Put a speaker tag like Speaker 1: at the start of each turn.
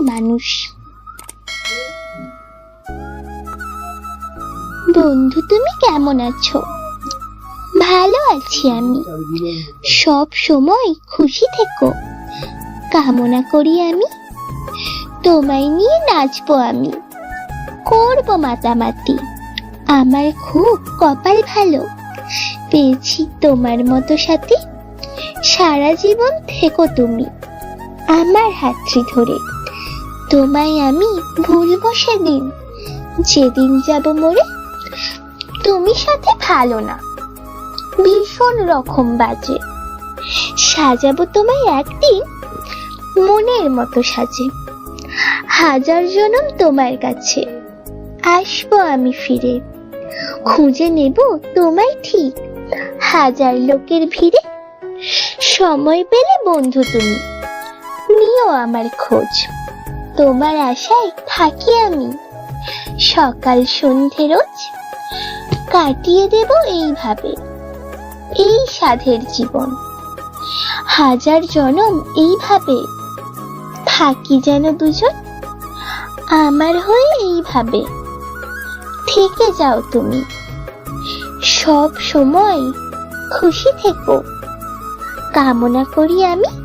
Speaker 1: মানুষ। বন্ধু, তুমি কেমন আছো? ভালো আছি আমি। সব সময় খুশি থেকো। কামনা করি আমি। তোমায় নিয়ে নাচবো আমি। করব মাতামাতি। আমার খুব কপাল ভালো। পেয়েছি তোমার মতো সাথে। সারা জীবন থেকো তুমি। আমার হাতটি ধরে। তোমায় আমি ভুলবো সেদিন। যেদিন যাব মরে, তুমি সাথে ভালো না। ভীষণ রকম বাজে। সাজাবো তোমায় একদিন, মনের মতো সাজে। হাজার জনম তোমার কাছে, আসব আমি ফিরে। খুঁজে নেব তোমায় ঠিক। হাজার লোকের ভিড়ে সময় পেলে বন্ধু তুমি। নিও আমার খোঁজ। তোমার আশায় থাকি আমি। সকাল সন্ধে রোজ কাটিয়ে দেব এইভাবে, এই সাধের জীবন। হাজার জনম এইভাবে, থাকি যেন দুজন, আমার হয়ে এইভাবে। থেকে যাও তুমি, সব সময় খুশি থেকো। কামনা করি আমি